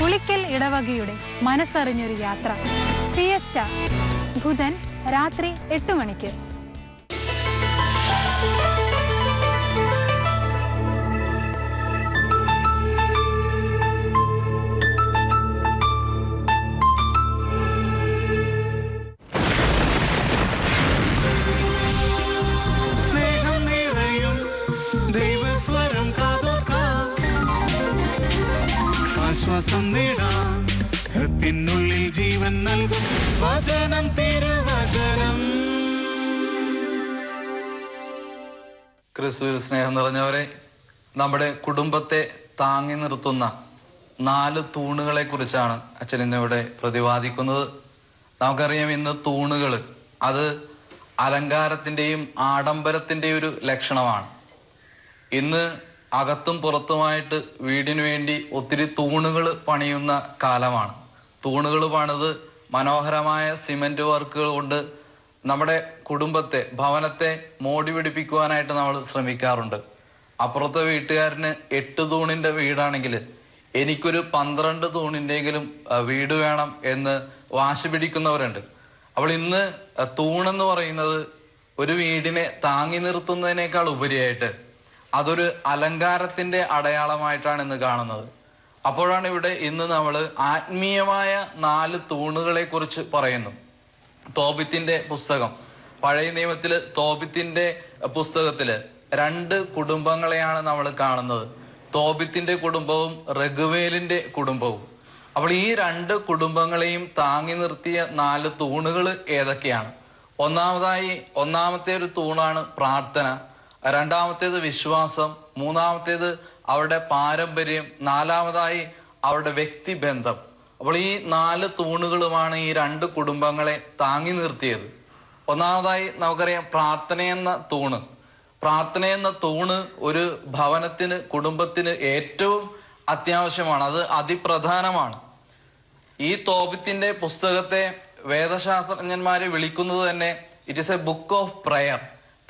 പുളിക്കൽ ഇടവകയുടെ മനസ്സറിഞ്ഞൊരു യാത്ര. ഫിയസ്റ്റ ബുധൻ രാത്രി എട്ട് മണിക്ക്. ഹൃത്തിനുള്ളിൽ ജീവൻ നൽകും. വചനം തിരുവചനം ക്രിസ്തുവിൽ സ്നേഹം നിറഞ്ഞവരെ നമ്മുടെ കുടുംബത്തെ താങ്ങി നിർത്തുന്ന നാല് തൂണുകളെ കുറിച്ചാണ് അച്ഛൻ ഇന്നിവിടെ പ്രതിപാദിക്കുന്നത്. നമുക്കറിയാം ഇന്ന് തൂണുകൾ അത് അലങ്കാരത്തിന്റെയും ആഡംബരത്തിന്റെയും ഒരു ലക്ഷണമാണ്. ഇന്ന് അകത്തും പുറത്തുമായിട്ട് വീടിനു വേണ്ടി ഒത്തിരി തൂണുകൾ പണിയുന്ന കാലമാണ്. തൂണുകൾ പണിത് മനോഹരമായ സിമെന്റ് വർക്കുകൾ കൊണ്ട് നമ്മുടെ കുടുംബത്തെ ഭവനത്തെ മോടി പിടിപ്പിക്കുവാനായിട്ട് നമ്മൾ ശ്രമിക്കാറുണ്ട്. അപ്പുറത്തെ വീട്ടുകാരന് എട്ട് തൂണിന്റെ വീടാണെങ്കിൽ എനിക്കൊരു പന്ത്രണ്ട് തൂണിന്റെങ്കിലും വീട് വേണം എന്ന് വാശി പിടിക്കുന്നവരുണ്ട്. അപ്പോൾ ഇന്ന് തൂണെന്ന് പറയുന്നത് ഒരു വീടിനെ താങ്ങി നിർത്തുന്നതിനേക്കാൾ ഉപരിയായിട്ട് അതൊരു അലങ്കാരത്തിന്റെ അടയാളമായിട്ടാണ് ഇന്ന് കാണുന്നത്. അപ്പോഴാണ് ഇവിടെ ഇന്ന് നമ്മൾ ആത്മീയമായ നാല് തൂണുകളെ കുറിച്ച് പറയുന്നു. തോബിത്തിന്റെ പുസ്തകം. പഴയ നിയമത്തിൽ തോബിത്തിന്റെ പുസ്തകത്തിൽ രണ്ട് കുടുംബങ്ങളെയാണ് നമ്മൾ കാണുന്നത്. തോബിത്തിന്റെ കുടുംബവും റഘുവേലിന്റെ കുടുംബവും. അപ്പോൾ ഈ രണ്ട് കുടുംബങ്ങളെയും താങ്ങി നിർത്തിയ നാല് തൂണുകൾ ഏതൊക്കെയാണ്? ഒന്നാമതായി ഒന്നാമത്തെ ഒരു തൂണാണ് പ്രാർത്ഥന രണ്ടാമത്തേത് വിശ്വാസം മൂന്നാമത്തേത് അവരുടെ പാരമ്പര്യം നാലാമതായി അവരുടെ വ്യക്തിബന്ധം. അപ്പോൾ ഈ നാല് തൂണുകളുമാണ് ഈ രണ്ട് കുടുംബങ്ങളെ താങ്ങി നിർത്തിയത്. ഒന്നാമതായി നമുക്കറിയാം പ്രാർത്ഥനയെന്ന തൂണ്. പ്രാർത്ഥനയെന്ന തൂണ് ഒരു ഭവനത്തിന് കുടുംബത്തിന് ഏറ്റവും അത്യാവശ്യമാണ്. അത് അതിപ്രധാനമാണ്. ഈ തോബിത്തിന്റെ പുസ്തകത്തെ വേദശാസ്ത്രജ്ഞന്മാരെ വിളിക്കുന്നത് തന്നെ it is a book of prayer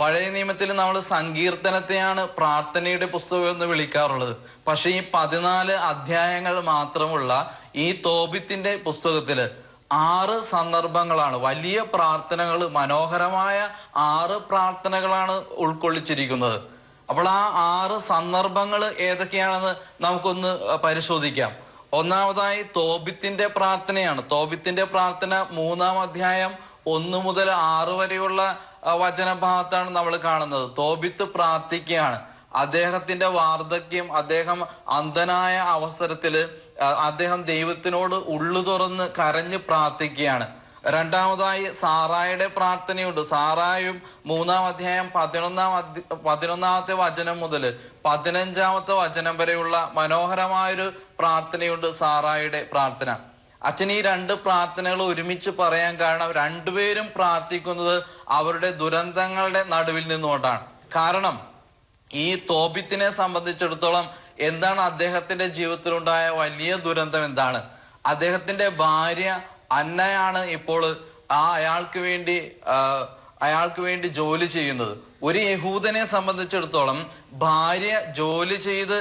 പഴയ നിയമത്തിൽ നമ്മൾ സങ്കീർത്തനത്തെയാണ് പ്രാർത്ഥനയുടെ പുസ്തകം എന്ന് വിളിക്കാറുള്ളത്. പക്ഷേ ഈ പതിനാല് അധ്യായങ്ങൾ മാത്രമുള്ള ഈ തോബിത്തിന്റെ പുസ്തകത്തിൽ ആറ് സന്ദർഭങ്ങളാണ് വലിയ പ്രാർത്ഥനകൾ മനോഹരമായ ആറ് പ്രാർത്ഥനകളാണ് ഉൾക്കൊള്ളിച്ചിരിക്കുന്നത്. അപ്പോൾ ആ ആറ് സന്ദർഭങ്ങൾ ഏതൊക്കെയാണെന്ന് നമുക്കൊന്ന് പരിശോധിക്കാം. ഒന്നാമതായി തോബിത്തിന്റെ പ്രാർത്ഥനയാണ്. തോബിത്തിന്റെ പ്രാർത്ഥന മൂന്നാം അധ്യായം ഒന്ന് മുതൽ ആറ് വരെയുള്ള വചനഭാഗത്താണ് നമ്മൾ കാണുന്നത്. തോബിത്ത് പ്രാർത്ഥിക്കുകയാണ്. അദ്ദേഹത്തിന്റെ വാർദ്ധക്യം അദ്ദേഹം അന്ധനായ അവസരത്തിൽ അദ്ദേഹം ദൈവത്തിനോട് ഉള്ളു തുറന്ന് കരഞ്ഞ് പ്രാർത്ഥിക്കുകയാണ്. രണ്ടാമതായി സാറായുടെ പ്രാർത്ഥനയുണ്ട്. സാറായും മൂന്നാം അധ്യായം പതിനൊന്നാം പതിനൊന്നാമത്തെ വചനം മുതൽ പതിനഞ്ചാമത്തെ വചനം വരെയുള്ള മനോഹരമായൊരു പ്രാർത്ഥനയുണ്ട് സാറായുടെ പ്രാർത്ഥന. അച്ഛൻ ഈ രണ്ട് പ്രാർത്ഥനകൾ ഒരുമിച്ച് പറയാൻ കാരണം രണ്ടുപേരും പ്രാർത്ഥിക്കുന്നത് അവരുടെ ദുരന്തങ്ങളുടെ നടുവിൽ നിന്നുകൊണ്ടാണ്. കാരണം ഈ തോബിത്തിനെ സംബന്ധിച്ചിടത്തോളം എന്താണ് അദ്ദേഹത്തിന്റെ ജീവിതത്തിലുണ്ടായ വലിയ ദുരന്തം എന്താണ്? അദ്ദേഹത്തിന്റെ ഭാര്യ അന്നയാണ് ഇപ്പോൾ ആ അയാൾക്ക് വേണ്ടി അയാൾക്ക് വേണ്ടി ജോലി ചെയ്യുന്നത്. ഒരു യഹൂദനെ സംബന്ധിച്ചിടത്തോളം ഭാര്യ ജോലി ചെയ്ത്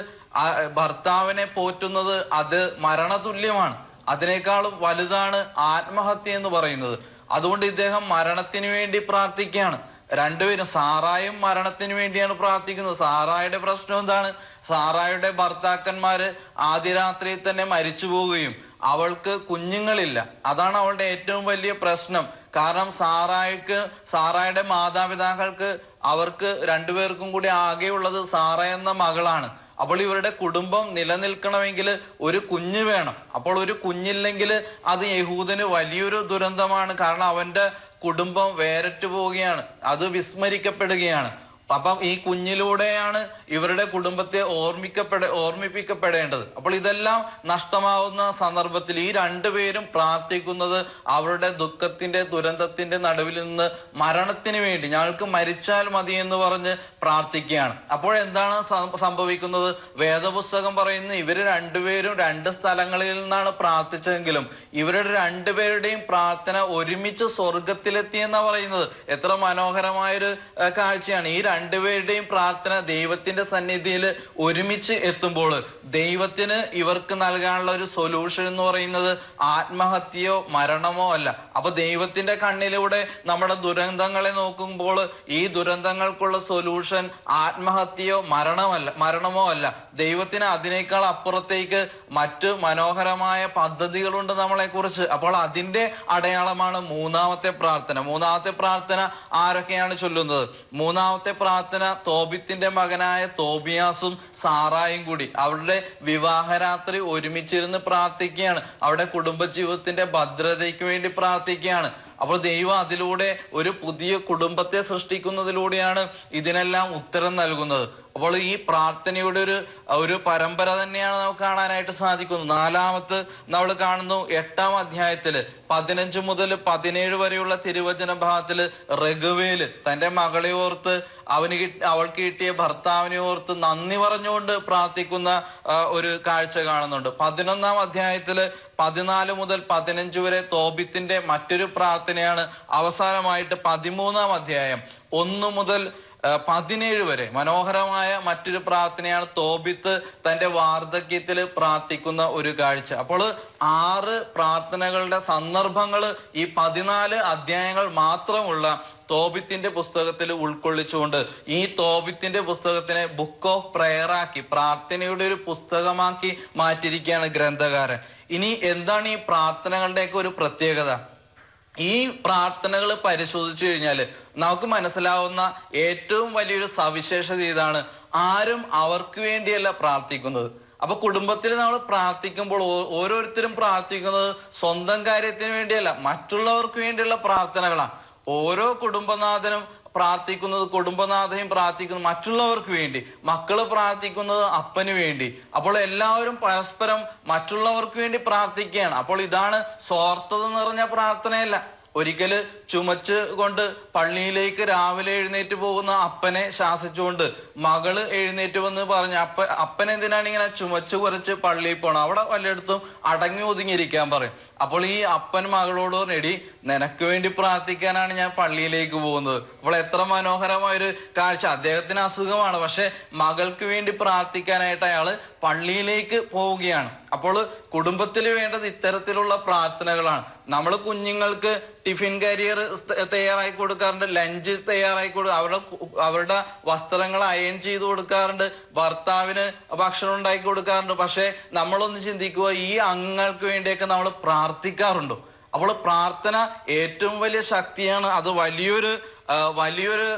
ഭർത്താവിനെ പോറ്റുന്നത് അത് മരണതുല്യമാണ്. അതിനേക്കാളും വലുതാണ് ആത്മഹത്യ എന്ന് പറയുന്നത്. അതുകൊണ്ട് ഇദ്ദേഹം മരണത്തിന് വേണ്ടി പ്രാർത്ഥിക്കുകയാണ്. രണ്ടുപേരും സാറായും മരണത്തിന് വേണ്ടിയാണ് പ്രാർത്ഥിക്കുന്നത്. സാറായുടെ പ്രശ്നം എന്താണ്? സാറായുടെ ഭർത്താക്കന്മാര് ആദ്യ രാത്രിയിൽ തന്നെ മരിച്ചു പോവുകയും അവൾക്ക് കുഞ്ഞുങ്ങളില്ല. അതാണ് അവളുടെ ഏറ്റവും വലിയ പ്രശ്നം. കാരണം സാറായിക്ക് സാറായുടെ മാതാപിതാക്കൾക്ക് അവർക്ക് രണ്ടുപേർക്കും കൂടി ആകെയുള്ളത് സാറ എന്ന മകളാണ്. അപ്പോൾ ഇവരുടെ കുടുംബം നിലനിൽക്കണമെങ്കിൽ ഒരു കുഞ്ഞ് വേണം. അപ്പോൾ ഒരു കുഞ്ഞില്ലെങ്കിൽ അത് യഹൂദന് വലിയൊരു ദുരന്തമാണ്. കാരണം അവന്റെ കുടുംബം വേരറ്റു പോവുകയാണ് അത് വിസ്മരിക്കപ്പെടുകയാണ്. അപ്പം ഈ കുഞ്ഞിലൂടെയാണ് ഇവരുടെ കുടുംബത്തെ ഓർമ്മിക്കപ്പെട ഓർമ്മിപ്പിക്കപ്പെടേണ്ടത്. അപ്പോൾ ഇതെല്ലാം നഷ്ടമാവുന്ന സന്ദർഭത്തിൽ ഈ രണ്ടുപേരും പ്രാർത്ഥിക്കുന്നത് അവരുടെ ദുഃഖത്തിന്റെ ദുരന്തത്തിന്റെ നടുവിൽ നിന്ന് മരണത്തിന് വേണ്ടി. ഞങ്ങൾക്ക് മരിച്ചാൽ മതി എന്ന് പറഞ്ഞ് പ്രാർത്ഥിക്കുകയാണ്. അപ്പോൾ എന്താണ് സംഭവിക്കുന്നത്? വേദപുസ്തകം പറയുന്ന ഇവർ രണ്ടുപേരും രണ്ട് സ്ഥലങ്ങളിൽ നിന്നാണ് പ്രാർത്ഥിച്ചതെങ്കിലും ഇവരുടെ രണ്ടുപേരുടെയും പ്രാർത്ഥന ഒരുമിച്ച് സ്വർഗത്തിലെത്തി എന്നാണ് പറയുന്നത്. എത്ര മനോഹരമായൊരു കാഴ്ചയാണ്. ഈ രണ്ടുപേരുടെയും പ്രാർത്ഥന ദൈവത്തിന്റെ സന്നിധിയിൽ ഒരുമിച്ച് എത്തുമ്പോൾ ദൈവത്തിന് ഇവർക്ക് നൽകാനുള്ള ഒരു സൊല്യൂഷൻ എന്ന് പറയുന്നത് ആത്മഹത്യയോ മരണമോ അല്ല. അപ്പൊ ദൈവത്തിന്റെ കണ്ണിലൂടെ നമ്മുടെ ദുരന്തങ്ങളെ നോക്കുമ്പോൾ ഈ ദുരന്തങ്ങൾക്കുള്ള സൊല്യൂഷൻ ആത്മഹത്യയോ മരണമല്ല മരണമോ അല്ല. ദൈവത്തിന് അതിനേക്കാൾ അപ്പുറത്തേക്ക് മറ്റു മനോഹരമായ പദ്ധതികളുണ്ട് നമ്മളെ കുറിച്ച് അപ്പോൾ അതിന്റെ അടയാളമാണ് മൂന്നാമത്തെ പ്രാർത്ഥന. മൂന്നാമത്തെ പ്രാർത്ഥന ആരൊക്കെയാണ് ചൊല്ലുന്നത്? മൂന്നാമത്തെ പ്രാർത്ഥന തോബിത്തിന്റെ മകനായ തോബിയാസും സാറായും കൂടി അവരുടെ വിവാഹരാത്രി ഒരുമിച്ചിരുന്ന് പ്രാർത്ഥിക്കുകയാണ്. അവരുടെ കുടുംബജീവിതത്തിന്റെ ഭദ്രതയ്ക്ക് വേണ്ടി പ്രാർത്ഥിക്കുകയാണ്. അപ്പോൾ ദൈവം അതിലൂടെ ഒരു പുതിയ കുടുംബത്തെ സൃഷ്ടിക്കുന്നതിലൂടെയാണ് ഇതിനെല്ലാം ഉത്തരം നൽകുന്നത്. അപ്പോൾ ഈ പ്രാർത്ഥനയുടെ ഒരു ഒരു പരമ്പര തന്നെയാണ് നമുക്ക് കാണാനായിട്ട് സാധിക്കുന്നത്. നാലാമത്ത് നമ്മൾ കാണുന്നു എട്ടാം അധ്യായത്തിൽ പതിനഞ്ച് മുതൽ പതിനേഴ് വരെയുള്ള തിരുവചന ഭാഗത്തിൽ റഘുവേൽ തന്റെ മകളെ ഓർത്ത് അവന് അവൾക്ക് കിട്ടിയ ഭർത്താവിനെ ഓർത്ത് നന്ദി പറഞ്ഞുകൊണ്ട് പ്രാർത്ഥിക്കുന്ന ഒരു കാഴ്ച കാണുന്നുണ്ട്. പതിനൊന്നാം അധ്യായത്തിൽ പതിനാല് മുതൽ പതിനഞ്ച് വരെ തോബിത്തിന്റെ മറ്റൊരു പ്രാർത്ഥനയാണ് അവസാനമായിട്ട് പതിമൂന്നാം അധ്യായം. ഒന്ന് മുതൽ പതിനേഴ് വരെ മനോഹരമായ മറ്റൊരു പ്രാർത്ഥനയാണ് തോബിത്ത് തന്റെ വാർദ്ധക്യത്തിൽ പ്രാർത്ഥിക്കുന്ന ഒരു കാഴ്ച. അപ്പോൾ ആറ് പ്രാർത്ഥനകളുടെ സന്ദർഭങ്ങൾ ഈ പതിനാല് അധ്യായങ്ങൾ മാത്രമുള്ള തോബിത്തിന്റെ പുസ്തകത്തിൽ ഉൾക്കൊള്ളിച്ചുകൊണ്ട് ഈ തോബിത്തിന്റെ പുസ്തകത്തിനെ ബുക്ക് ഓഫ് പ്രെയർ ആക്കി പ്രാർത്ഥനയുടെ ഒരു പുസ്തകമാക്കി മാറ്റിയിരിക്കുകയാണ് ഗ്രന്ഥകാരൻ. ഇനി എന്താണ് ഈ പ്രാർത്ഥനകളുടെയൊക്കെ ഒരു പ്രത്യേകത? ഈ പ്രാർത്ഥനകൾ പരിശോധിച്ചു കഴിഞ്ഞാൽ നമുക്ക് മനസ്സിലാവുന്ന ഏറ്റവും വലിയൊരു സവിശേഷത ഇതാണ് ആരും അവർക്ക് വേണ്ടിയല്ല പ്രാർത്ഥിക്കുന്നത്. അപ്പൊ കുടുംബത്തിൽ നമ്മൾ പ്രാർത്ഥിക്കുമ്പോൾ ഓരോരുത്തരും പ്രാർത്ഥിക്കുന്നത് സ്വന്തം കാര്യത്തിന് വേണ്ടിയല്ല മറ്റുള്ളവർക്ക് വേണ്ടിയുള്ള പ്രാർത്ഥനകളാണ്. ഓരോ കുടുംബനാഥനും പ്രാർത്ഥിക്കുന്നത് കുടുംബനാഥയും പ്രാർത്ഥിക്കുന്നത് മറ്റുള്ളവർക്ക് വേണ്ടി. മക്കൾ പ്രാർത്ഥിക്കുന്നത് അപ്പന് വേണ്ടി. അപ്പോൾ എല്ലാവരും പരസ്പരം മറ്റുള്ളവർക്ക് വേണ്ടി പ്രാർത്ഥിക്കുകയാണ്. അപ്പോൾ ഇതാണ് സ്വാർത്ഥത നിറഞ്ഞ പ്രാർത്ഥനയല്ല. ഒരിക്കൽ ചുമച്ച് കൊണ്ട് പള്ളിയിലേക്ക് രാവിലെ എഴുന്നേറ്റ് പോകുന്ന അപ്പനെ ശാസിച്ചുകൊണ്ട് മകൾ എഴുന്നേറ്റ് വന്ന് പറഞ്ഞു അപ്പ അപ്പൻ എന്തിനാണ് ഇങ്ങനെ ചുമച്ച് കുറച്ച് പള്ളിയിൽ പോണം? അവിടെ വല്ലയിടത്തും അടങ്ങി ഒതുങ്ങിയിരിക്കാൻ പറയും. അപ്പോൾ ഈ അപ്പൻ മകളോട് പറഞ്ഞു നിനക്ക് വേണ്ടി പ്രാർത്ഥിക്കാനാണ് ഞാൻ പള്ളിയിലേക്ക് പോകുന്നത്. അപ്പോൾ എത്ര മനോഹരമായൊരു കാഴ്ച. അദ്ദേഹത്തിന് അസുഖമാണ്. പക്ഷെ മകൾക്ക് വേണ്ടി പ്രാർത്ഥിക്കാനായിട്ട് അയാൾ പള്ളിയിലേക്ക് പോവുകയാണ്. അപ്പോൾ കുടുംബത്തിൽ വേണ്ടത് ഇത്തരത്തിലുള്ള പ്രാർത്ഥനകളാണ്. നമ്മൾ കുഞ്ഞുങ്ങൾക്ക് ടിഫിൻ കരിയർ തയ്യാറായി കൊടുക്കാറുണ്ട് ലഞ്ച് തയ്യാറായി കൊടു അവരുടെ അവരുടെ വസ്ത്രങ്ങൾ അയൺ ചെയ്ത് കൊടുക്കാറുണ്ട് ഭർത്താവിന് ഭക്ഷണം ഉണ്ടാക്കി കൊടുക്കാറുണ്ട്. പക്ഷെ നമ്മളൊന്ന് ചിന്തിക്കുക ഈ അംഗങ്ങൾക്ക് വേണ്ടിയൊക്കെ നമ്മൾ പ്രാർത്ഥിക്കാറുണ്ടോ. അപ്പോൾ പ്രാർത്ഥന ഏറ്റവും വലിയ ശക്തിയാണ്. അത് വലിയൊരു വലിയൊരു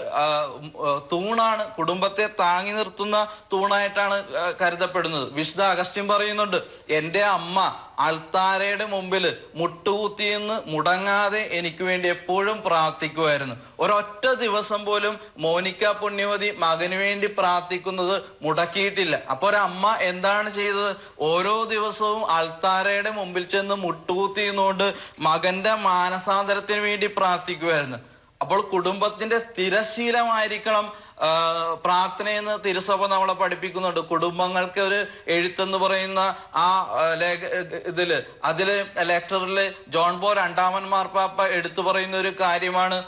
തൂണാണ്. കുടുംബത്തെ താങ്ങി നിർത്തുന്ന തൂണായിട്ടാണ് കരുതപ്പെടുന്നത്. വിശുദ്ധ അഗസ്റ്റ്യൻ പറയുന്നുണ്ട് എന്റെ അമ്മ അൽത്താരയുടെ മുമ്പിൽ മുട്ടുകുത്തിയെന്ന് മുടങ്ങാതെ എനിക്ക് വേണ്ടി എപ്പോഴും പ്രാർത്ഥിക്കുമായിരുന്നു. ഒരൊറ്റ ദിവസം പോലും മോനിക്ക പുണ്യവതി മകന് വേണ്ടി പ്രാർത്ഥിക്കുന്നത് മുടക്കിയിട്ടില്ല. അപ്പോൾ ഒരമ്മ എന്താണ് ചെയ്തത്? ഓരോ ദിവസവും അൽത്താരയുടെ മുമ്പിൽ ചെന്ന് മുട്ടുകുത്തിയുന്നുകൊണ്ട് മകന്റെ മാനസാന്തരത്തിന് വേണ്ടി പ്രാർത്ഥിക്കുമായിരുന്നു. അപ്പോൾ കുടുംബത്തിന്റെ സ്ഥിരശീലമായിരിക്കണം പ്രാർത്ഥനയെന്ന് തിരുസഭ നമ്മളെ പഠിപ്പിക്കുന്നുണ്ട്. കുടുംബങ്ങൾക്ക് ഒരു എഴുത്തെന്ന് പറയുന്ന ആ ലേഖ ഇതിൽ അതിൽ ലെക്ചറിൽ ജോൺ ബോ രണ്ടാമൻ മാർപ്പാപ്പ എടുത്തു പറയുന്ന ഒരു കാര്യമാണ്.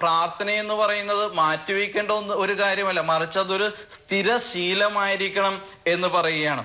പ്രാർത്ഥന എന്ന് പറയുന്നത് മാറ്റിവെക്കേണ്ട ഒന്ന് ഒരു കാര്യമല്ല മറിച്ച് അതൊരു സ്ഥിരശീലമായിരിക്കണം എന്ന് പറയുകയാണ്.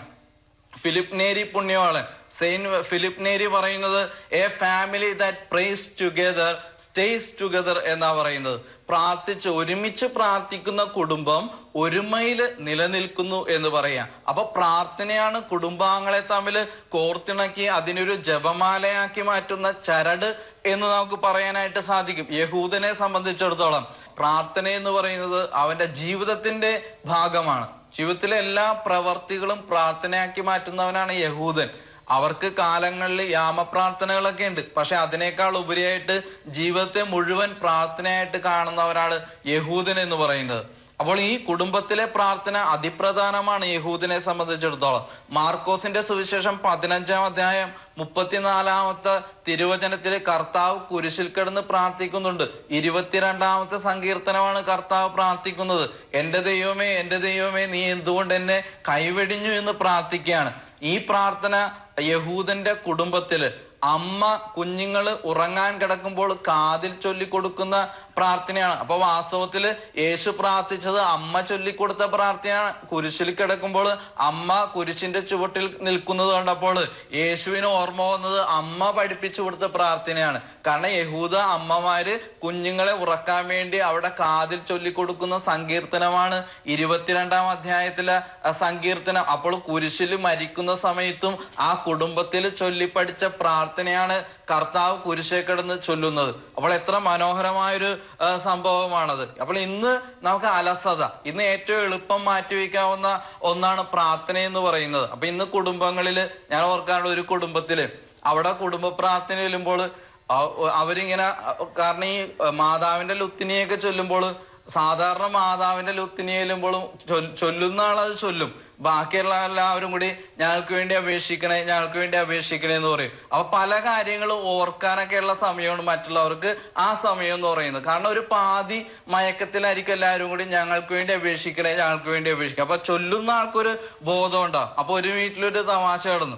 ഫിലിപ്പ് നേരി പുണ്യവാളൻ. സെയിൻ ഫിലിപ്പ് നേരി പറയുന്നത് a family that prays together stays together എന്നാ പറയുന്നത്. പ്രാർത്ഥിച്ച് ഒരുമിച്ച് പ്രാർത്ഥിക്കുന്ന കുടുംബം ഒരുമയിൽ നിലനിൽക്കുന്നു എന്ന് പറയാം. അപ്പൊ പ്രാർത്ഥനയാണ് കുടുംബാംഗങ്ങളെ തമ്മിൽ കോർത്തിണക്കി അതിനൊരു ജപമാലയാക്കി മാറ്റുന്ന ചരട് എന്ന് നമുക്ക് പറയാനായിട്ട് സാധിക്കും. യഹൂദനെ സംബന്ധിച്ചിടത്തോളം പ്രാർത്ഥന എന്ന് പറയുന്നത് അവന്റെ ജീവിതത്തിന്റെ ഭാഗമാണ്. ജീവിതത്തിലെ എല്ലാ പ്രവർത്തികളും പ്രാർത്ഥനയാക്കി മാറ്റുന്നവനാണ് യഹൂദൻ. അവർക്ക് കാലങ്ങളിൽ യാമപ്രാർത്ഥനകളൊക്കെ ഉണ്ട്. പക്ഷെ അതിനേക്കാൾ ഉപരിയായിട്ട് ജീവിതത്തെ മുഴുവൻ പ്രാർത്ഥനയായിട്ട് കാണുന്നവരാണ് യഹൂദൻ എന്ന് പറയുന്നത്. അപ്പോൾ ഈ കുടുംബത്തിലെ പ്രാർത്ഥന അതിപ്രധാനമാണ് യഹൂദിനെ സംബന്ധിച്ചിടത്തോളം. മാർക്കോസിന്റെ സുവിശേഷം പതിനഞ്ചാം അധ്യായം മുപ്പത്തിനാലാമത്തെ തിരുവചനത്തിൽ കർത്താവ് കുരിശിൽ കിടന്ന് പ്രാർത്ഥിക്കുന്നുണ്ട്. ഇരുപത്തിരണ്ടാമത്തെ സങ്കീർത്തനമാണ് കർത്താവ് പ്രാർത്ഥിക്കുന്നത്. എന്റെ ദൈവമേ എന്റെ ദൈവമേ നീ എന്തുകൊണ്ട് എന്നെ കൈവെടിഞ്ഞു എന്ന് പ്രാർത്ഥിക്കുകയാണ്? ഈ പ്രാർത്ഥന യഹൂദന്റെ കുടുംബത്തിൽ അമ്മ കുഞ്ഞുങ്ങൾ ഉറങ്ങാൻ കിടക്കുമ്പോൾ കാതിൽ ചൊല്ലിക്കൊടുക്കുന്ന പ്രാർത്ഥനയാണ്. അപ്പൊ വാസ്തവത്തിൽ യേശു പ്രാർത്ഥിച്ചത് അമ്മ ചൊല്ലിക്കൊടുത്ത പ്രാർത്ഥനയാണ്. കുരിശിൽ കിടക്കുമ്പോൾ അമ്മ കുരിശിന്റെ ചുവട്ടിൽ നിൽക്കുന്നത് കണ്ടപ്പോൾ യേശുവിന് ഓർമ്മ വന്നത് അമ്മ പഠിപ്പിച്ചു കൊടുത്ത പ്രാർത്ഥനയാണ്. കാരണം യഹൂദ അമ്മമാര് കുഞ്ഞുങ്ങളെ ഉറക്കാൻ വേണ്ടി അവിടെ കാതിൽ ചൊല്ലിക്കൊടുക്കുന്ന സങ്കീർത്തനമാണ് ഇരുപത്തിരണ്ടാം അധ്യായത്തിലെ സങ്കീർത്തനം. അപ്പോൾ കുരിശിൽ മരിക്കുന്ന സമയത്തും ആ കുടുംബത്തിൽ ചൊല്ലിപ്പടിച്ച പ്രാർത്ഥനയാണ് കർത്താവ് കുരിശെ കിടന്ന് ചൊല്ലുന്നത്. അപ്പോൾ എത്ര മനോഹരമായൊരു സംഭവമാണത്. അപ്പോൾ ഇന്ന് നമുക്ക് അലസത. ഇന്ന് ഏറ്റവും എളുപ്പം മാറ്റിവെക്കാവുന്ന ഒന്നാണ് പ്രാർത്ഥന എന്ന് പറയുന്നത്. അപ്പൊ ഇന്ന് കുടുംബങ്ങളിൽ ഞാൻ ഓർക്കാനുള്ള ഒരു കുടുംബത്തിൽ. അവിടെ കുടുംബ പ്രാർത്ഥന ചെല്ലുമ്പോൾ അവരിങ്ങനെ കാരണം ഈ മാതാവിന്റെ ലുത്തിനിയൊക്കെ ചൊല്ലുമ്പോൾ സാധാരണ മാതാവിന്റെ ലുത്തിനി ചൊല്ലുന്ന ആളത് ചൊല്ലും. ബാക്കിയുള്ള എല്ലാവരും കൂടി ഞങ്ങൾക്ക് വേണ്ടി അപേക്ഷിക്കണേ ഞങ്ങൾക്ക് വേണ്ടി അപേക്ഷിക്കണേ എന്ന് പറയും. അപ്പൊ പല കാര്യങ്ങളും ഓർക്കാനൊക്കെ ഉള്ള സമയമാണ് മറ്റുള്ളവർക്ക് ആ സമയം എന്ന് പറയുന്നത്. കാരണം ഒരു പാതി മയക്കത്തിലായിരിക്കും എല്ലാവരും കൂടി ഞങ്ങൾക്ക് വേണ്ടി അപേക്ഷിക്കണേ ഞങ്ങൾക്ക് വേണ്ടി അപേക്ഷിക്കുക അപ്പൊ ചൊല്ലുന്ന ആൾക്കൊരു ബോധം ഉണ്ടാവും അപ്പൊ ഒരു വീട്ടിലൊരു തമാശ കിടന്നു.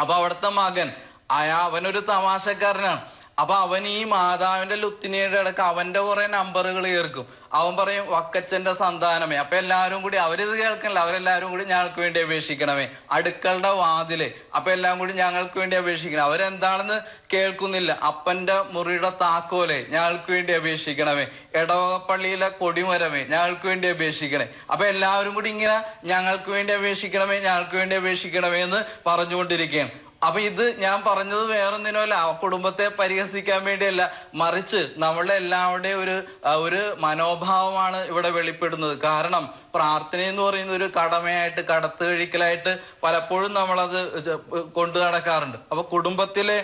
അപ്പൊ അവിടുത്തെ മകൻ അയാ അവനൊരു തമാശക്കാരനാണ്. അപ്പൊ അവൻ ഈ മാതാവിന്റെ ലുത്തിനിയുടെ ഇടയ്ക്ക് അവന്റെ കുറെ നമ്പറുകൾ ചേർക്കും അവൻ പറയും വക്കച്ചന്റെ സന്താനമേ. അപ്പൊ എല്ലാവരും കൂടി അവരിത് കേൾക്കണില്ല. അവരെല്ലാവരും കൂടി ഞങ്ങൾക്ക് വേണ്ടി അപേക്ഷിക്കണമേ. അടുക്കളുടെ വാതിൽ. അപ്പൊ എല്ലാം കൂടി ഞങ്ങൾക്ക് വേണ്ടി അപേക്ഷിക്കണം. അവരെന്താണെന്ന് കേൾക്കുന്നില്ല. അപ്പന്റെ മുറിയുടെ താക്കോലെ ഞങ്ങൾക്ക് വേണ്ടി അപേക്ഷിക്കണമേ. എടവകപ്പള്ളിയിലെ കൊടിമരമേ ഞങ്ങൾക്ക് വേണ്ടി അപേക്ഷിക്കണേ. അപ്പൊ എല്ലാവരും കൂടി ഇങ്ങനെ ഞങ്ങൾക്ക് വേണ്ടി അപേക്ഷിക്കണമേ ഞങ്ങൾക്ക് വേണ്ടി അപേക്ഷിക്കണമേ എന്ന് പറഞ്ഞുകൊണ്ടിരിക്കുകയാണ്. അപ്പൊ ഇത് ഞാൻ പറഞ്ഞത് വേറൊന്നിനുമല്ല ആ കുടുംബത്തെ പരിഹസിക്കാൻ വേണ്ടിയല്ല. മറിച്ച് നമ്മളുടെ എല്ലാവരുടെയും ഒരു ഒരു മനോഭാവമാണ് ഇവിടെ വെളിപ്പെടുന്നത്. കാരണം പ്രാർത്ഥന എന്ന് പറയുന്ന ഒരു കടമയായിട്ട് കടത്ത് കഴിക്കലായിട്ട് പലപ്പോഴും നമ്മളത് കൊണ്ടു നടക്കാറുണ്ട്. അപ്പൊ കുടുംബത്തിലെ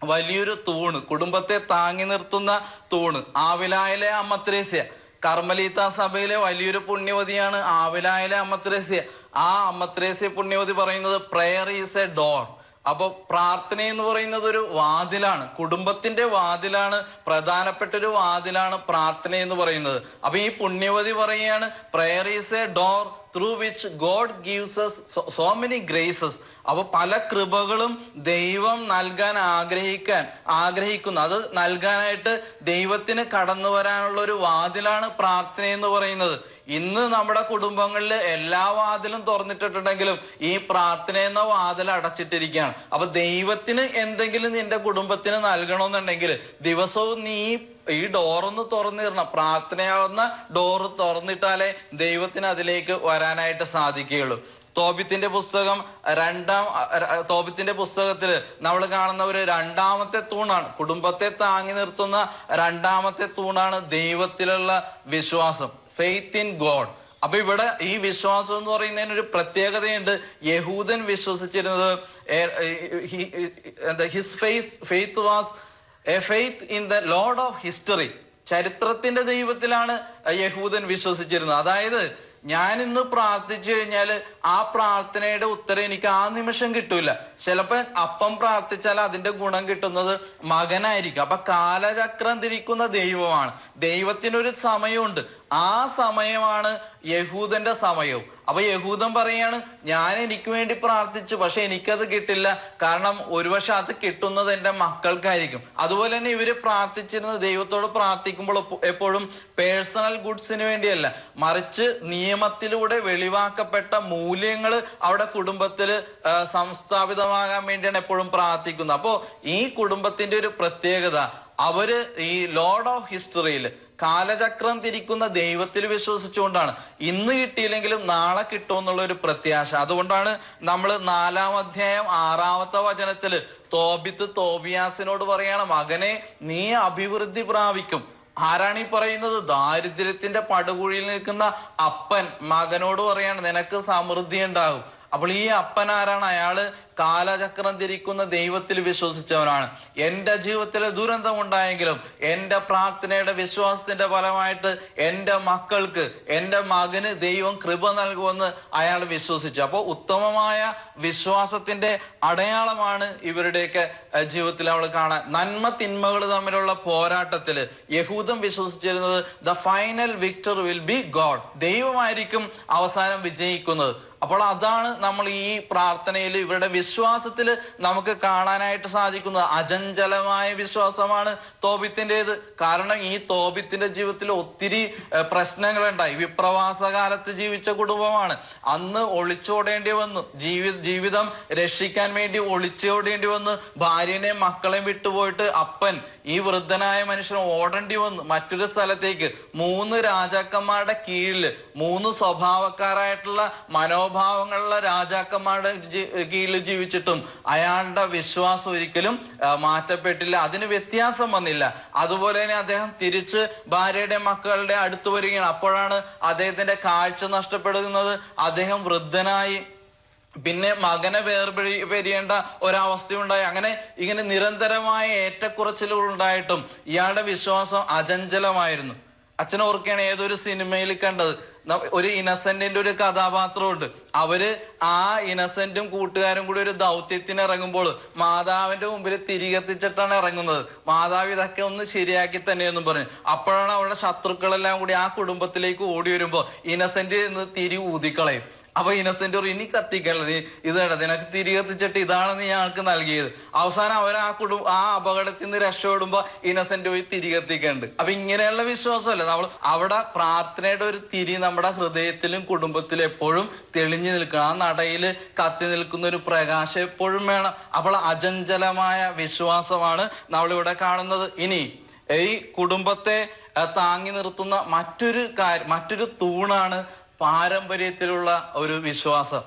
വലിയൊരു തൂണ് കുടുംബത്തെ താങ്ങി നിർത്തുന്ന തൂണ് ആവിലായിലെ അമ്മത്രേസ്യ കർമ്മലീത്ത സഭയിലെ വലിയൊരു പുണ്യവതിയാണ് ആവിലായിലെ അമ്മത്രേസ്യ ആ അമ്മത്രേസ്യ പുണ്യവതി പറയുന്നത് പ്രെയർ ഈസ് എ ഡോർ അപ്പൊ പ്രാർത്ഥന എന്ന് പറയുന്നത് ഒരു വാതിലാണ്. കുടുംബത്തിന്റെ വാതിലാണ് പ്രധാനപ്പെട്ട ഒരു വാതിലാണ് പ്രാർത്ഥന എന്ന് പറയുന്നത്. അപ്പൊ ഈ പുണ്യവതി പറയുകയാണ് prayer is a door through which God gives so many graces അപ്പൊ പല കൃപകളും ദൈവം നൽകാൻ ആഗ്രഹിക്കാൻ ആഗ്രഹിക്കുന്നു. അത് നൽകാനായിട്ട് ദൈവത്തിന് കടന്നു വരാനുള്ള ഒരു വാതിലാണ് പ്രാർത്ഥന എന്ന് പറയുന്നത്. ഇന്ന് നമ്മുടെ കുടുംബങ്ങളിൽ എല്ലാ വാതിലും തുറന്നിട്ടിട്ടുണ്ടെങ്കിലും ഈ പ്രാർത്ഥന എന്ന വാതിൽ അടച്ചിട്ടിരിക്കുകയാണ്. അപ്പൊ ദൈവത്തിന് എന്തെങ്കിലും നിന്റെ കുടുംബത്തിന് നൽകണമെന്നുണ്ടെങ്കിൽ ദിവസവും നീ ഈ ഡോറൊന്ന് തുറന്നിടണം പ്രാർത്ഥനയാവുന്ന ഡോറ് തുറന്നിട്ടാലേ ദൈവത്തിന് അതിലേക്ക് വരാനായിട്ട് സാധിക്കുകയുള്ളൂ. തോപിത്തിന്റെ പുസ്തകം രണ്ടാം തോപിത്തിന്റെ പുസ്തകത്തിൽ നമ്മൾ കാണുന്ന ഒരു രണ്ടാമത്തെ തൂണാണ്. കുടുംബത്തെ താങ്ങി നിർത്തുന്ന രണ്ടാമത്തെ തൂണാണ് ദൈവത്തിലുള്ള വിശ്വാസം. ഫെയ്ത്ത് ഇൻ ഗോഡ് അപ്പൊ ഇവിടെ ഈ വിശ്വാസം എന്ന് പറയുന്നതിന് ഒരു പ്രത്യേകതയുണ്ട്. യഹൂദൻ വിശ്വസിച്ചിരുന്നത് his face faith was a faith in the lord of history ചരിത്രത്തിന്റെ ദൈവത്തിലാണ് യഹൂദൻ വിശ്വസിച്ചിരുന്നത്. അതായത് ഞാൻ ഇന്ന് പ്രാർത്ഥിച്ചു കഴിഞ്ഞാൽ ആ പ്രാർത്ഥനയുടെ ഉത്തരം എനിക്ക് ആ നിമിഷം കിട്ടൂല. ചിലപ്പോൾ അപ്പം പ്രാർത്ഥിച്ചാൽ അതിന്റെ ഗുണം കിട്ടുന്നത് മകനായിരിക്കും. അപ്പൊ കാലചക്രം തിരിക്കുന്ന ദൈവമാണ്. ദൈവത്തിനൊരു സമയമുണ്ട്. ആ സമയമാണ് യഹൂദന്റെ സമയവും. അപ്പൊ യഹൂദൻ പറയാണ് ഞാൻ എനിക്ക് വേണ്ടി പ്രാർത്ഥിച്ചു പക്ഷെ എനിക്കത് കിട്ടില്ല. കാരണം ഒരുപക്ഷെ അത് കിട്ടുന്നത് എന്റെ മക്കൾക്കായിരിക്കും. അതുപോലെ തന്നെ ഇവർ പ്രാർത്ഥിച്ചിരുന്നത് ദൈവത്തോട് പ്രാർത്ഥിക്കുമ്പോൾ എപ്പോഴും പേഴ്സണൽ ഗുഡ്സിന് വേണ്ടിയല്ല. മറിച്ച് നിയമത്തിലൂടെ വെളിവാക്കപ്പെട്ട മൂല്യങ്ങൾ അവിടെ കുടുംബത്തിൽ സംസ്ഥാപിതമാകാൻ വേണ്ടിയാണ് എപ്പോഴും പ്രാർത്ഥിക്കുന്നത്. അപ്പോ ഈ കുടുംബത്തിന്റെ ഒരു പ്രത്യേകത അവർ ഈ ലോഡ് ഓഫ് ഹിസ്റ്ററിയിൽ കാലചക്രം തിരിക്കുന്ന ദൈവത്തിൽ വിശ്വസിച്ചുകൊണ്ടാണ്. ഇന്ന് കിട്ടിയില്ലെങ്കിലും നാളെ കിട്ടുമെന്നുള്ള ഒരു പ്രത്യാശ. അതുകൊണ്ടാണ് നമ്മൾ നാലാം അധ്യായം ആറാമത്തെ വചനത്തിൽ തോബിത്ത് തോബിയാസിനോട് പറയാണ് മകനെ നീ അഭിവൃദ്ധി പ്രാപിക്കും. ആരാണ് ഈ പറയുന്നത്? ദാരിദ്ര്യത്തിന്റെ പടുകുഴിയിൽ നിൽക്കുന്ന അപ്പൻ മകനോട് പറയാണ് നിനക്ക് സമൃദ്ധി ഉണ്ടാകും. അപ്പോൾ ഈ അപ്പൻ ആരാണ് അയാൾ കാലചക്രം തിരിക്കുന്ന ദൈവത്തിൽ വിശ്വസിച്ചവനാണ്. എന്റെ ദുരന്തം ഉണ്ടായെങ്കിലും എന്റെ പ്രാർത്ഥനയുടെ വിശ്വാസത്തിന്റെ ഫലമായിട്ട് എന്റെ മക്കൾക്ക് എന്റെ മകന് ദൈവം കൃപ നൽകുമെന്ന് അയാൾ വിശ്വസിച്ചു. അപ്പോൾ ഉത്തമമായ വിശ്വാസത്തിന്റെ അടയാളമാണ് ഇവരുടെയൊക്കെ ജീവിതത്തിൽ അവൾ കാണാൻ. നന്മ തിന്മകൾ തമ്മിലുള്ള പോരാട്ടത്തിൽ യഹൂദം വിശ്വസിച്ചിരുന്നത് the final victor will be God. ദൈവമായിരിക്കും അവസാനം വിജയിക്കുന്നത്. അപ്പോൾ അതാണ് നമ്മൾ ഈ പ്രാർത്ഥനയിൽ ഇവരുടെ വിശ്വാസത്തിൽ നമുക്ക് കാണാനായിട്ട് സാധിക്കുന്നത്. അജഞ്ചലമായ വിശ്വാസമാണ് തോബിത്തിന്റെത്. കാരണം ഈ തോബിത്തിന്റെ ജീവിതത്തിൽ ഒത്തിരി പ്രശ്നങ്ങളുണ്ടായി. വിപ്രവാസ കാലത്ത് ജീവിച്ച കുടുംബമാണ്. അന്ന് ഒളിച്ചോടേണ്ടി വന്നു. ജീവി ജീവിതം രക്ഷിക്കാൻ വേണ്ടി ഒളിച്ചോടേണ്ടി വന്നു. ഭാര്യനെ മക്കളെ വിട്ടുപോയിട്ട് അപ്പൻ ഈ വൃദ്ധനായ മനുഷ്യൻ ഓടേണ്ടി വന്നു. മറ്റൊരു സ്ഥലത്തേക്ക് മൂന്ന് രാജാക്കന്മാരുടെ കീഴിൽ മൂന്ന് സ്വഭാവക്കാരായിട്ടുള്ള മനോഭാവങ്ങളുള്ള രാജാക്കന്മാരുടെ കീഴിൽ ജീവിച്ചിട്ടും അയാളുടെ വിശ്വാസം ഒരിക്കലും മാറ്റപ്പെട്ടില്ല. അതിന് വ്യത്യാസം വന്നില്ല. അതുപോലെ തന്നെ അദ്ദേഹം തിരിച്ച് ഭാര്യയുടെ മക്കളുടെ അടുത്ത് വരികയാണ്. അപ്പോഴാണ് അദ്ദേഹത്തിന്റെ കാഴ്ച നഷ്ടപ്പെടുന്നത്. അദ്ദേഹം വൃദ്ധനായി. പിന്നെ മകനെ വേർപിഴി പെരിയേണ്ട ഒരവസ്ഥയുണ്ടായി. അങ്ങനെ ഇങ്ങനെ നിരന്തരമായ ഏറ്റക്കുറച്ചിലുകൾ ഉണ്ടായിട്ടും ഇയാളുടെ വിശ്വാസം അചഞ്ചലമായിരുന്നു. അച്ഛൻ ഓർക്കുകയാണ് ഏതൊരു സിനിമയിൽ കണ്ടത്? ഒരു ഇന്നസെന്റിന്റെ ഒരു കഥാപാത്രമുണ്ട്. അവർ ആ ഇന്നസെന്റും കൂട്ടുകാരും കൂടി ഒരു ദൗത്യത്തിന് ഇറങ്ങുമ്പോൾ മാതാവിന്റെ മുമ്പിൽ തിരികെത്തിച്ചിട്ടാണ് ഇറങ്ങുന്നത്. മാതാവ് ഇതൊക്കെ ഒന്ന് ശരിയാക്കി തന്നെയെന്നും പറഞ്ഞു. അപ്പോഴാണ് അവരുടെ ശത്രുക്കളെല്ലാം കൂടി ആ കുടുംബത്തിലേക്ക് ഓടി വരുമ്പോ ഇന്നസെന്റ് തിരി ഊതിക്കളയും. അപ്പൊ ഇനസെന്റ് ഒരു ഇനി കത്തിക്കല്ല. നീ ഇതാണ് നിനക്ക് തിരികെ എത്തിച്ചിട്ട് ഇതാണ് നീ ഞങ്ങൾക്ക് നൽകിയത്. അവസാനം അവർ ആ കുടുംബ ആ അപകടത്തിൽ നിന്ന് രക്ഷപ്പെടുമ്പോ ഇനസെന്റ് പോയി തിരികെ എത്തിക്കുന്നുണ്ട് അപ്പൊ ഇങ്ങനെയുള്ള വിശ്വാസമല്ല? നമ്മൾ അവിടെ പ്രാർത്ഥനയുടെ ഒരു തിരി നമ്മുടെ ഹൃദയത്തിലും കുടുംബത്തിലും എപ്പോഴും തെളിഞ്ഞു നിൽക്കണം. ആ നടയിൽ കത്തി നിൽക്കുന്ന ഒരു പ്രകാശം എപ്പോഴും വേണം. അപ്പോൾ അചഞ്ചലമായ വിശ്വാസമാണ് നമ്മളിവിടെ കാണുന്നത്. ഇനി ഈ കുടുംബത്തെ താങ്ങി നിർത്തുന്ന മറ്റൊരു കാര്യം മറ്റൊരു തൂണാണ് പാരമ്പര്യത്തിലുള്ള ഒരു വിശ്വാസം.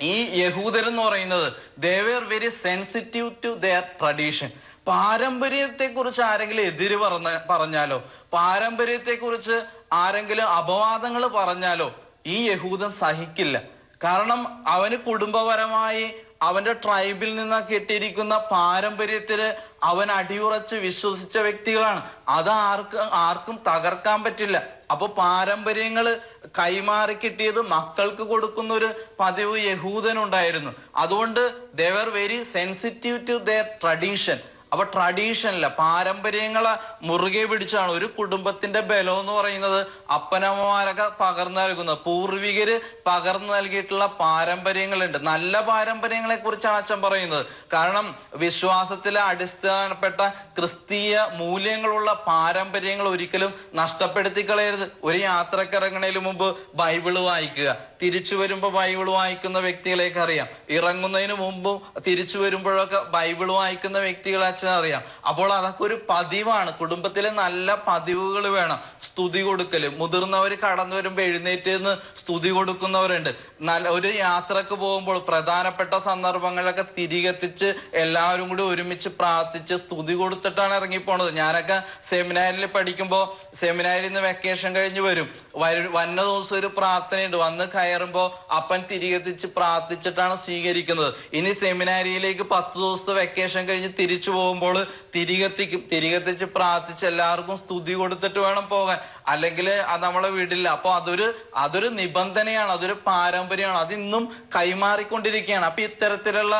ഈ യഹൂദരെന്ന് പറയുന്നത് they're very sensitive to their tradition പാരമ്പര്യത്തെക്കുറിച്ച് ആരെങ്കിലും എതിര് പറഞ്ഞ പറഞ്ഞാലോ? പാരമ്പര്യത്തെക്കുറിച്ച് ആരെങ്കിലും അപവാദങ്ങൾ പറഞ്ഞാലോ? ഈ യഹൂദൻ സഹിക്കില്ല. കാരണം അവന് കുടുംബപരമായി അവന്റെ ട്രൈബിൽ നിന്ന് കിട്ടിയിരിക്കുന്ന പാരമ്പര്യത്തിൽ അവൻ അടിയുറച്ച് വിശ്വസിച്ച വ്യക്തികളാണ്. അത് ആർക്ക് ആർക്കും തകർക്കാൻ പറ്റില്ല. അപ്പൊ പാരമ്പര്യങ്ങൾ കൈമാറി കിട്ടിയത് മക്കൾക്ക് കൊടുക്കുന്ന ഒരു പതിവ് യഹൂദനുണ്ടായിരുന്നു. അതുകൊണ്ട് they're very sensitive to their tradition അപ്പൊ ട്രഡീഷനിൽ പാരമ്പര്യങ്ങളെ മുറുകെ പിടിച്ചാണ് ഒരു കുടുംബത്തിന്റെ ബലം എന്ന് പറയുന്നത്. അപ്പനമ്മമാരൊക്കെ പകർന്നു നൽകുന്നത്. പൂർവികര് പകർന്നു നൽകിയിട്ടുള്ള പാരമ്പര്യങ്ങളുണ്ട്. നല്ല പാരമ്പര്യങ്ങളെ കുറിച്ചാണ് അച്ഛൻ പറയുന്നത്. കാരണം വിശ്വാസത്തിലെ അടിസ്ഥാനപ്പെട്ട ക്രിസ്തീയ മൂല്യങ്ങളുള്ള പാരമ്പര്യങ്ങൾ ഒരിക്കലും നഷ്ടപ്പെടുത്തി കളയരുത്. ഒരു യാത്രയ്ക്ക് മുമ്പ് ബൈബിൾ വായിക്കുക. തിരിച്ചു വരുമ്പോൾ ബൈബിൾ വായിക്കുന്ന വ്യക്തികളെയൊക്കെ അറിയാം. ഇറങ്ങുന്നതിന് മുമ്പും തിരിച്ചു വരുമ്പോഴൊക്കെ ബൈബിൾ വായിക്കുന്ന വ്യക്തികളെ അച്ഛൻ അറിയാം. അപ്പോൾ അതൊക്കെ ഒരു പതിവാണ്. കുടുംബത്തിലെ നല്ല പതിവുകൾ വേണം. സ്തുതി കൊടുക്കൽ മുതിർന്നവർ കടന്നു വരുമ്പോൾ എഴുന്നേറ്റ് നിന്ന് സ്തുതി കൊടുക്കുന്നവരുണ്ട്. നല്ല ഒരു യാത്രയ്ക്ക് പോകുമ്പോൾ പ്രധാനപ്പെട്ട സന്ദർഭങ്ങളിലൊക്കെ തിരികെത്തിച്ച് എല്ലാവരും കൂടി ഒരുമിച്ച് പ്രാർത്ഥിച്ച് സ്തുതി കൊടുത്തിട്ടാണ് ഇറങ്ങിപ്പോണത്. ഞാനൊക്കെ സെമിനാരിൽ പഠിക്കുമ്പോൾ സെമിനാരിൽ നിന്ന് വെക്കേഷൻ കഴിഞ്ഞ് വരും. വരു- വന്ന ദിവസം ഒരു പ്രാർത്ഥനയുണ്ട്. വന്ന് കയറുമ്പോൾ അപ്പൻ തിരികെത്തിച്ച് പ്രാർത്ഥിച്ചിട്ടാണ് സ്വീകരിക്കുന്നത്. ഇനി സെമിനാരിയിലേക്ക് പത്ത് ദിവസത്തെ വെക്കേഷൻ കഴിഞ്ഞ് തിരിച്ചു പോകുമ്പോൾ തിരികെത്തിക്കും. തിരികെത്തിച്ച് പ്രാർത്ഥിച്ച് എല്ലാവർക്കും സ്തുതി കൊടുത്തിട്ട് വേണം പോകാൻ. അല്ലെങ്കിൽ അത് നമ്മളെ വീടില്ല. അപ്പൊ അതൊരു അതൊരു നിബന്ധനയാണ് അതൊരു പാരമ്പര്യമാണ്. അതിന്നും കൈമാറിക്കൊണ്ടിരിക്കുകയാണ്. അപ്പൊ ഇത്തരത്തിലുള്ള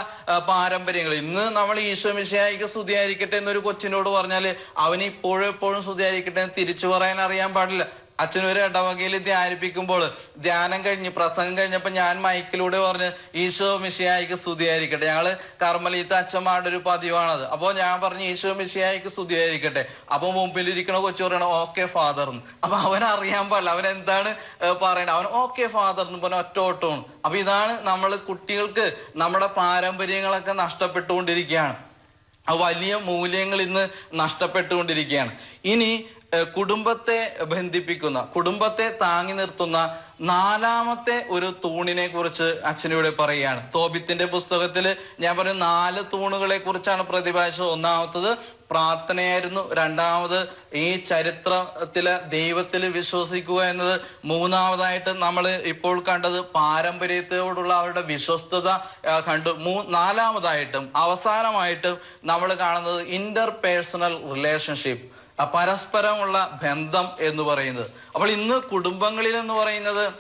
പാരമ്പര്യങ്ങൾ. ഇന്ന് നമ്മൾ ഈശോ മിശയായിക്ക് സ്തുതിയായിരിക്കട്ടെ എന്നൊരു കൊച്ചിനോട് പറഞ്ഞാൽ അവന് ഇപ്പോഴും എപ്പോഴും സ്തുതിയായിരിക്കട്ടെ എന്ന് തിരിച്ചു പറയാൻ അറിയാൻ പാടില്ല. അച്ഛൻ ഒരു ഇടവകയിൽ ധ്യാനിപ്പിക്കുമ്പോൾ ധ്യാനം കഴിഞ്ഞ് പ്രസംഗം കഴിഞ്ഞപ്പോൾ ഞാൻ മൈക്കിലൂടെ പറഞ്ഞ് ഈശോ മിഷിയായിക്ക് സ്തുതിയായിരിക്കട്ടെ. ഞങ്ങൾ കർമ്മലീത്ത അച്ഛന്മാരുടെ ഒരു പതിവാണത്. അപ്പോൾ ഞാൻ പറഞ്ഞു ഈശോ മിഷിയായിക്ക് സ്തുതിയായിരിക്കട്ടെ. അപ്പൊ മുമ്പിലിരിക്കണ കൊച്ചു പറയണം ഓക്കെ ഫാദർ എന്ന് അപ്പൊ അവൻ അറിയാൻ പാടില്ല. അവൻ എന്താണ് പറയണത് അവൻ ഓക്കെ ഫാദർ എന്ന് പറഞ്ഞ ഒറ്റ ഓട്ടമാണ് അപ്പൊ ഇതാണ് നമ്മൾ കുട്ടികൾക്ക് നമ്മുടെ പാരമ്പര്യങ്ങളൊക്കെ നഷ്ടപ്പെട്ടുകൊണ്ടിരിക്കുകയാണ്. വലിയ മൂല്യങ്ങൾ ഇന്ന് നഷ്ടപ്പെട്ടുകൊണ്ടിരിക്കുകയാണ്. ഇനി കുടുംബത്തെ ബന്ധിപ്പിക്കുന്ന കുടുംബത്തെ താങ്ങി നിർത്തുന്ന നാലാമത്തെ ഒരു തൂണിനെ കുറിച്ച് അച്ഛനിവിടെ പറയുകയാണ്. തോബിത്തിന്റെ പുസ്തകത്തിൽ ഞാൻ പറഞ്ഞു നാല് തൂണുകളെ കുറിച്ചാണ് പ്രതിപാദിച്ചത് ഒന്നാമത്തത് പ്രാർത്ഥനയായിരുന്നു. രണ്ടാമത് ഈ ചരിത്രത്തിലെ ദൈവത്തിൽ വിശ്വസിക്കുക എന്നത്. മൂന്നാമതായിട്ട് നമ്മൾ ഇപ്പോൾ കണ്ടത് പാരമ്പര്യത്തോടുള്ള അവരുടെ വിശ്വസ്തത കണ്ടു. മൂ നാലാമതായിട്ടും അവസാനമായിട്ടും നമ്മൾ കാണുന്നത് ഇന്റർ പേഴ്സണൽ റിലേഷൻഷിപ്പ് പരസ്പരമുള്ള ബന്ധം എന്ന് പറയുന്നത്. അപ്പോൾ ഇന്ന് കുടുംബങ്ങളിൽ എന്ന് പറയുന്നത്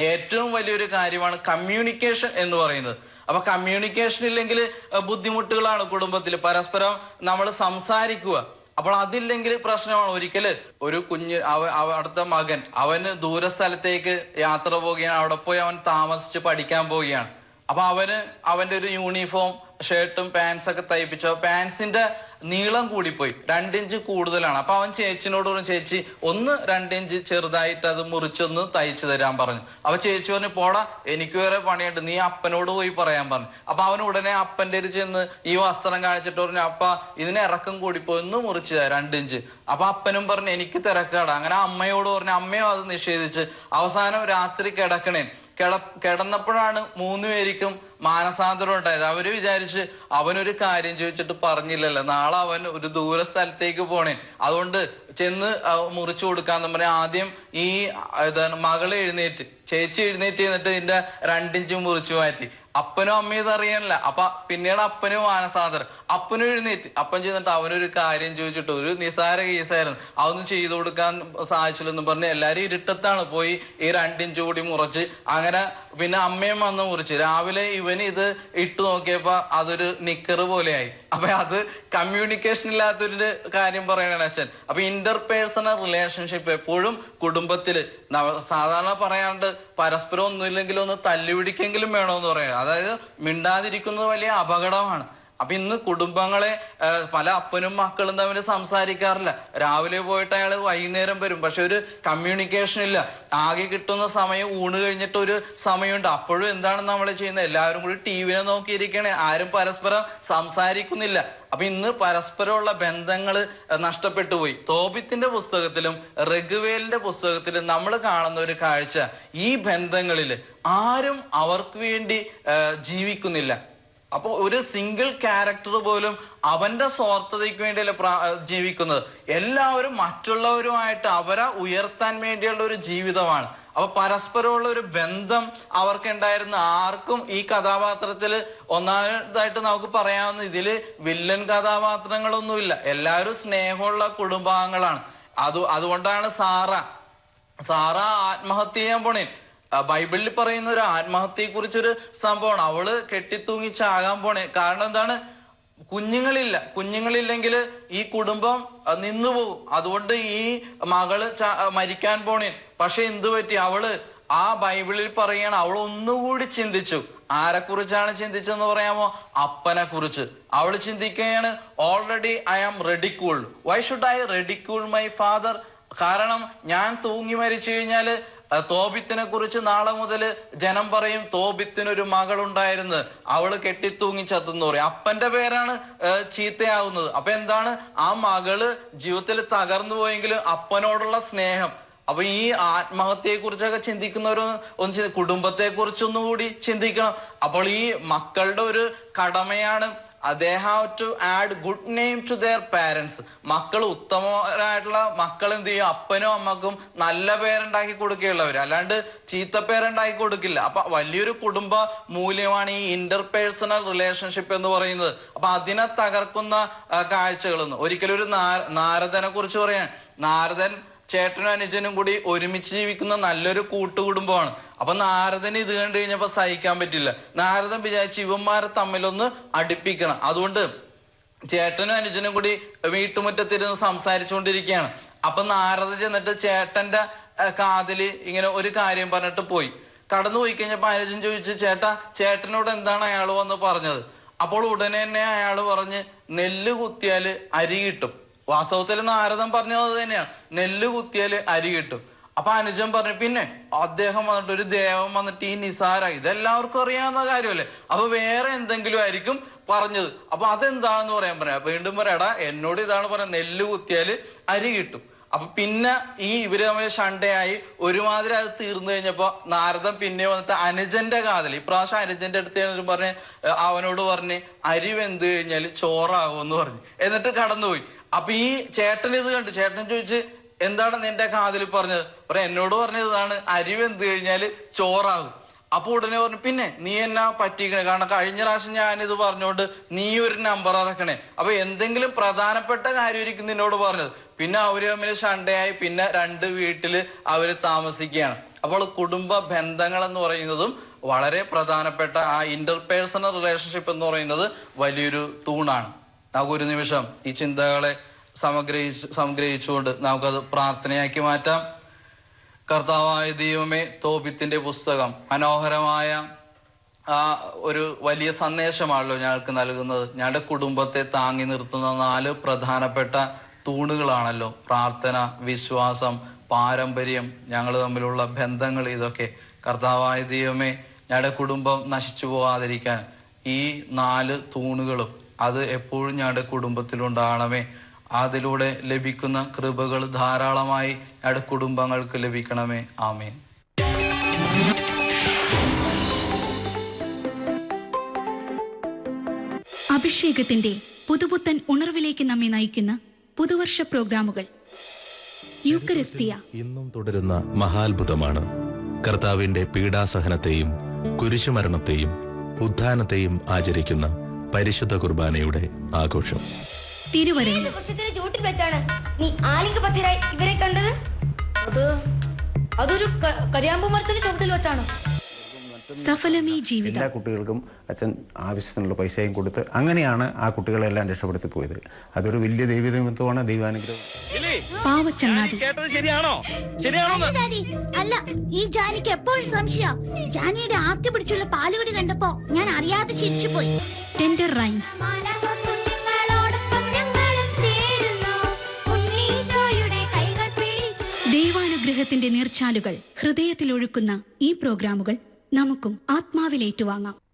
ഏറ്റവും വലിയൊരു കാര്യമാണ് കമ്മ്യൂണിക്കേഷൻ എന്ന് പറയുന്നത്. അപ്പൊ കമ്മ്യൂണിക്കേഷൻ ഇല്ലെങ്കിൽ ബുദ്ധിമുട്ടുകളാണ് കുടുംബത്തിൽ. പരസ്പരം നമ്മൾ സംസാരിക്കുക. അപ്പോൾ അതില്ലെങ്കിൽ പ്രശ്നമാണ്. ഒരിക്കൽ ഒരു കുഞ്ഞ് അവ അടുത്ത മകൻ അവന് ദൂരസ്ഥലത്തേക്ക് യാത്ര പോവുകയാണ്. അവിടെ പോയി അവൻ താമസിച്ച് പഠിക്കാൻ പോവുകയാണ്. അപ്പൊ അവന് അവന്റെ ഒരു യൂണിഫോം ഷർട്ടും പാൻസ് ഒക്കെ തയ്പ്പിച്ചു. പാൻസിന്റെ നീളം കൂടിപ്പോയി. രണ്ടിഞ്ച് കൂടുതലാണ്. അപ്പൊ അവൻ ചേച്ചിനോട് പറഞ്ഞു ചേച്ചി ഒന്ന് രണ്ടിഞ്ച് ചെറുതായിട്ട് അത് മുറിച്ചൊന്ന് തയ്ച്ചു തരാൻ പറഞ്ഞു. അപ്പൊ ചേച്ചി പറഞ്ഞു പോടാ എനിക്ക് വേറെ പണിയുണ്ട്. നീ അപ്പനോട് പോയി പറയാൻ പറഞ്ഞു. അപ്പൊ അവൻ ഉടനെ അപ്പന്റെ ഒരു ചെന്ന് ഈ വസ്ത്രം കാണിച്ചിട്ട് പറഞ്ഞു അപ്പ ഇതിന് ഇറക്കം കൂടിപ്പോയി. ഒന്ന് മുറിച്ചു രണ്ടിഞ്ച്. അപ്പൊ അപ്പനും പറഞ്ഞു എനിക്ക് തിരക്കാടാ. അങ്ങനെ അമ്മയോട് പറഞ്ഞു അമ്മയോ അത് നിഷേധിച്ച് അവസാനം രാത്രി കിടക്കണേ. കിട കിടന്നപ്പോഴാണ് മൂന്ന് പേർക്കും മാനസാന്തരം ഉണ്ടായത്. അവർ വിചാരിച്ച് അവനൊരു കാര്യം ചോദിച്ചിട്ട് പറഞ്ഞില്ലല്ലോ. നാളെ അവൻ ഒരു ദൂര സ്ഥലത്തേക്ക് പോണേ. അതുകൊണ്ട് ചെന്ന് മുറിച്ചു കൊടുക്കാന്ന് പറഞ്ഞ ആദ്യം ഈ മകളെ എഴുന്നേറ്റ് ചേച്ചി എഴുന്നേറ്റ് എന്നിട്ട് ഇതിന്റെ രണ്ടിഞ്ചും മുറിച്ചു മാറ്റി. അപ്പനും അമ്മയും ഇത് അറിയാനില്ല. അപ്പൊ പിന്നീട് അപ്പനും ആനസാദർ അപ്പനും എഴുന്നേറ്റ്. അപ്പൻ ചെയ്തിട്ട് അവനൊരു കാര്യം ചോദിച്ചിട്ട് ഒരു നിസാര കേസായിരുന്നു. അതൊന്നും ചെയ്തു കൊടുക്കാൻ സാധിച്ചില്ലെന്ന് പറഞ്ഞ് എല്ലാരും ഇരുട്ടത്താണ്. പോയി ഈ രണ്ടിഞ്ച് കൂടി മുറിച്ച് അങ്ങനെ പിന്നെ അമ്മയും വന്ന് മുറിച്ച്. രാവിലെ ഇവന് ഇത് ഇട്ട് നോക്കിയപ്പോ അതൊരു നിക്കർ പോലെയായി. അപ്പൊ അത് കമ്മ്യൂണിക്കേഷൻ ഇല്ലാത്തൊരു കാര്യം പറയണ അച്ഛൻ. അപ്പൊ ഇന്റർ പേഴ്സണൽ റിലേഷൻഷിപ്പ് എപ്പോഴും കുടുംബത്തിൽ. സാധാരണ പറയാണ്ട് പരസ്പരം ഒന്നുമില്ലെങ്കിലും ഒന്ന് തല്ലുപിടിക്കെങ്കിലും വേണമെന്ന് പറയാം. അതായത് മിണ്ടാതിരിക്കുന്നത് വലിയ അപകടമാണ്. അപ്പൊ ഇന്ന് കുടുംബങ്ങളെ പല അപ്പനും മക്കളും തമ്മിൽ സംസാരിക്കാറില്ല. രാവിലെ പോയിട്ട് അയാൾ വൈകുന്നേരം വരും. പക്ഷെ ഒരു കമ്മ്യൂണിക്കേഷൻ ഇല്ല. ആകെ കിട്ടുന്ന സമയം ഊണ് കഴിഞ്ഞിട്ട് ഒരു സമയമുണ്ട്. അപ്പോഴും എന്താണ് നമ്മൾ ചെയ്യുന്നത്? എല്ലാവരും കൂടി ടി വിനെ നോക്കിയിരിക്കണേ. ആരും പരസ്പരം സംസാരിക്കുന്നില്ല. അപ്പൊ ഇന്ന് പരസ്പരമുള്ള ബന്ധങ്ങൾ നഷ്ടപ്പെട്ടു പോയി. തോപിത്തിന്റെ പുസ്തകത്തിലും റഘുവേലിന്റെ പുസ്തകത്തിലും നമ്മൾ കാണുന്ന ഒരു കാഴ്ച. ഈ ബന്ധങ്ങളിൽ ആരും അവർക്ക് വേണ്ടി ജീവിക്കുന്നില്ല. അപ്പൊ ഒരു സിംഗിൾ ക്യാരക്ടർ പോലും അവന്റെ സ്വാർത്ഥതയ്ക്ക് വേണ്ടിയല്ല ജീവിക്കുന്നത്. എല്ലാവരും മറ്റുള്ളവരുമായിട്ട് അവരെ ഉയർത്താൻ വേണ്ടിയുള്ള ഒരു ജീവിതമാണ്. അപ്പൊ പരസ്പരമുള്ള ഒരു ബന്ധം അവർക്ക് ഉണ്ടായിരുന്ന ആർക്കും ഈ കഥാപാത്രത്തിൽ ഒന്നാമതായിട്ട് നമുക്ക് പറയാവുന്ന ഇതിൽ വില്ലൻ കഥാപാത്രങ്ങളൊന്നുമില്ല. എല്ലാവരും സ്നേഹമുള്ള കുടുംബാംഗങ്ങളാണ്. അത് അതുകൊണ്ടാണ് സാറ സാറ ആത്മഹത്യ ചെയ്യാൻ പോണേ. ബൈബിളിൽ പറയുന്ന ഒരു ആത്മഹത്യയെ കുറിച്ചൊരു സംഭവമാണ്. അവൾ കെട്ടിത്തൂങ്ങിച്ചാകാൻ പോണേ. കാരണം എന്താണ്? കുഞ്ഞുങ്ങളില്ല. കുഞ്ഞുങ്ങളില്ലെങ്കിൽ ഈ കുടുംബം നിന്നുപോകും അതുകൊണ്ട് ഈ മകൾ മരിക്കാൻ പോണേ. പക്ഷെ എന്തു പറ്റി? അവൾ ആ ബൈബിളിൽ പറയാണ് അവൾ ഒന്നുകൂടി ചിന്തിച്ചു. ആരെക്കുറിച്ചാണ് ചിന്തിച്ചെന്ന് പറയാമോ? അപ്പനെ കുറിച്ച് അവൾ ചിന്തിക്കുകയാണ് already I am ridiculed why should I ridicule my father കാരണം ഞാൻ തൂങ്ങി മരിച്ചു കഴിഞ്ഞാൽ അഹ് തോബിത്തിനെ കുറിച്ച് നാളെ മുതൽ ജനം പറയും തോബിത്തിനൊരു മകളുണ്ടായിരുന്നു. അവൾ കെട്ടിത്തൂങ്ങി ചത്തെന്ന് പറയും. അപ്പന്റെ പേരാണ് ചീത്തയാവുന്നത്. അപ്പൊ എന്താണ്? ആ മകൾ ജീവിതത്തിൽ തകർന്നു പോയെങ്കിലും അപ്പനോടുള്ള സ്നേഹം. അപ്പൊ ഈ ആത്മഹത്യയെ കുറിച്ചൊക്കെ ചിന്തിക്കുന്നവർ ഒന്ന് കുടുംബത്തെ കുറിച്ചൊന്നും കൂടി ചിന്തിക്കണം. അപ്പോൾ ഈ മക്കളുടെ ഒരു കടമയാണ് they have to add good name to their parents മക്കൾ ഉത്തമരായിട്ടുള്ള മക്കൾ എന്ത് ചെയ്യും? അപ്പനും അമ്മക്കും നല്ല പേരുണ്ടാക്കി കൊടുക്കുകയുള്ളവർ അല്ലാണ്ട് ചീത്ത പേരുണ്ടാക്കി കൊടുക്കില്ല. അപ്പൊ വലിയൊരു കുടുംബ മൂല്യമാണ് ഈ ഇന്റർപേഴ്സണൽ റിലേഷൻഷിപ്പ് എന്ന് പറയുന്നത്. അപ്പൊ അതിനെ തകർക്കുന്ന കാഴ്ചകളൊന്നും. ഒരിക്കലും ഒരു നാര- നാരദനെ കുറിച്ച് പറയാൻ. നാരദൻ ചേട്ടനും അനുജനും കൂടി ഒരുമിച്ച് ജീവിക്കുന്ന നല്ലൊരു കൂട്ടുകുടുംബമാണ്. അപ്പൊ നാരദന് ഇത് കണ്ടു കഴിഞ്ഞപ്പോ സഹിക്കാൻ പറ്റില്ല. നാരദൻ വിചാരിച്ച് ഇവന്മാരെ തമ്മിലൊന്ന് അടുപ്പിക്കണം. അതുകൊണ്ട് ചേട്ടനും അനുജനും കൂടി വീട്ടുമുറ്റത്തിരുന്ന് സംസാരിച്ചുകൊണ്ടിരിക്കുകയാണ്. അപ്പൊ നാരദ ചെന്നിട്ട് ചേട്ടന്റെ കാതിൽ ഇങ്ങനെ ഒരു കാര്യം പറഞ്ഞിട്ട് പോയി. കടന്നു പോയി കഴിഞ്ഞപ്പോ അനുജൻ ചോദിച്ചു ചേട്ടാ ചേട്ടനോട് എന്താണ് അയാൾ വന്ന് പറഞ്ഞത്? അപ്പോൾ ഉടനെ തന്നെ അയാൾ പറഞ്ഞ് നെല്ല് കുത്തിയാൽ അരി കിട്ടും. വാസ്തവത്തിൽ നാരദൻ പറഞ്ഞത് തന്നെയാണ്. നെല്ല് കുത്തിയാൽ അരി കിട്ടും. അപ്പൊ അനുജൻ പറഞ്ഞു പിന്നെ അദ്ദേഹം വന്നിട്ട് ഒരു ദേവം വന്നിട്ട് ഈ നിസാര ഇതെല്ലാവർക്കും അറിയാവുന്ന കാര്യമല്ലേ? അപ്പൊ വേറെ എന്തെങ്കിലും ആയിരിക്കും പറഞ്ഞത്. അപ്പൊ അതെന്താണെന്ന് പറയാൻ പറയാം. വീണ്ടും പറയാടാ എന്നോട് ഇതാണ് പറയാം നെല്ല് കുത്തിയാൽ അരി കിട്ടും. അപ്പൊ പിന്നെ ഈ ഇവർ തമ്മിൽ ഷണ്ടയായി ഒരുമാതിരി അത് തീർന്നു കഴിഞ്ഞപ്പോ നാരദൻ പിന്നെ വന്നിട്ട് അനുജന്റെ കാതൽ ഇപ്രാവശ്യം അനുജന്റെ അടുത്ത് പറഞ്ഞ് അവനോട് പറഞ്ഞ് അരി വെന്ത് കഴിഞ്ഞാൽ ചോറാകുമെന്ന് പറഞ്ഞു. എന്നിട്ട് കടന്നുപോയി. അപ്പൊ ഈ ചേട്ടൻ ഇത് കണ്ട് ചേട്ടൻ ചോദിച്ച് എന്താണ് നിന്റെ കാതിൽ പറഞ്ഞത്? പറ എന്നോട് പറഞ്ഞത് ഇതാണ്. അരിവ് വെന്ത് കഴിഞ്ഞാൽ ചോറാകും. അപ്പൊ ഉടനെ പറഞ്ഞു പിന്നെ നീ എന്നാ പറ്റിക്കണേ? കാരണം കഴിഞ്ഞ പ്രാവശ്യം ഇത് പറഞ്ഞോണ്ട് നീ ഒരു നമ്പർ ഇറക്കണേ അപ്പൊ എന്തെങ്കിലും പ്രധാനപ്പെട്ട കാര്യമായിരിക്കും നിന്നോട് പറഞ്ഞത്. പിന്നെ അവർ തമ്മിൽ ഷണ്ടയായി പിന്നെ രണ്ട് വീട്ടിൽ അവർ താമസിക്കുകയാണ്. അപ്പോൾ കുടുംബ ബന്ധങ്ങൾ എന്ന് പറയുന്നതും വളരെ പ്രധാനപ്പെട്ട ആ ഇന്റർപേഴ്സണൽ റിലേഷൻഷിപ്പ് എന്ന് പറയുന്നത് വലിയൊരു തൂണാണ്. നമുക്ക് ഒരു നിമിഷം ഈ ചിന്തകളെ സമഗ്രഹിച്ച് സംഗ്രഹിച്ചുകൊണ്ട് നമുക്കത് പ്രാർത്ഥനയാക്കി മാറ്റാം. കർത്താവായ ദൈവമേ തോപിത്തിന്റെ പുസ്തകം മനോഹരമായ ആ ഒരു വലിയ സന്ദേശമാണല്ലോ ഞങ്ങൾക്ക് നൽകുന്നത്. ഞങ്ങളുടെ കുടുംബത്തെ താങ്ങി നിർത്തുന്ന നാല് പ്രധാനപ്പെട്ട തൂണുകളാണല്ലോ പ്രാർത്ഥന വിശ്വാസം പാരമ്പര്യം ഞങ്ങൾ തമ്മിലുള്ള ബന്ധങ്ങൾ ഇതൊക്കെ. കർത്താവായ ദൈവമേ ഞങ്ങളുടെ കുടുംബം നശിച്ചു പോകാതിരിക്കാൻ ഈ നാല് തൂണുകളും അത് എപ്പോഴും ഞങ്ങളുടെ കുടുംബത്തിലുണ്ടാകണമേ അതിലൂടെ ലഭിക്കുന്ന കൃപകൾ ധാരാളമായി ഞങ്ങളുടെ കുടുംബങ്ങൾക്ക് ലഭിക്കണമേ. ആമേൻ. അഭിഷേകത്തിന്റെ പുതുപുത്തൻ ഉണർവിലേക്ക് നമ്മെ നയിക്കുന്ന പുതുവർഷ പ്രോഗ്രാമുകൾ. ഇന്നും തുടരുന്ന മഹാത്ഭുതമാണ്. കർത്താവിന്റെ പീഡാസഹനത്തെയും കുരിശുമരണത്തെയും ഉദ്ധാനത്തെയും ആചരിക്കുന്ന പരിശുദ്ധ കുർബാനയുടെ ആഘോഷം. തിരുവരങ്ങ് വൃക്ഷത്തിന് ചൂട്ടിൽ വെച്ചാണ് നീ ആലിംഗപത്തിരായി ഇവരെ കണ്ടത്? അത് അതൊരു കരിയാമ്പു വെച്ചാണോ ചുവട്ടിൽ വെച്ചാണ്. സഫലമീ ജീവിതം. എല്ലാ കുട്ടികൾക്കും അച്ഛൻ ആവശ്യത്തിനുള്ള പൈസയും കൊടുത്ത് അങ്ങനെയാണ് ആ കുട്ടികളെല്ലാം രക്ഷപ്പെടുത്തി പോയത്. അതൊരു വലിയ ദൈവനിമിത്തമാണ് ദൈവാനുഗ്രഹം. പാവച്ചങ്ങാതി കേട്ടത് ശരിയാണോ? ശരിയാണോ അല്ല ഈ ജാനിക്ക് എപ്പോഴും സംശയം. ജാനിയുടെ ആർത്തി പിടിച്ചുള്ള പാലുകുടി കണ്ടപ്പോ ഞാൻ അറിയാതെ ചിരിച്ചുപോയി ടെൻഡർ റൈംസ് ദൈവാനുഗ്രഹത്തിന്റെ നീർച്ചാലുകൾ ഹൃദയത്തിലൊഴുക്കുന്ന ഈ പ്രോഗ്രാമുകൾ നമുക്കും ആത്മാവിലേറ്റുവാങ്ങാം.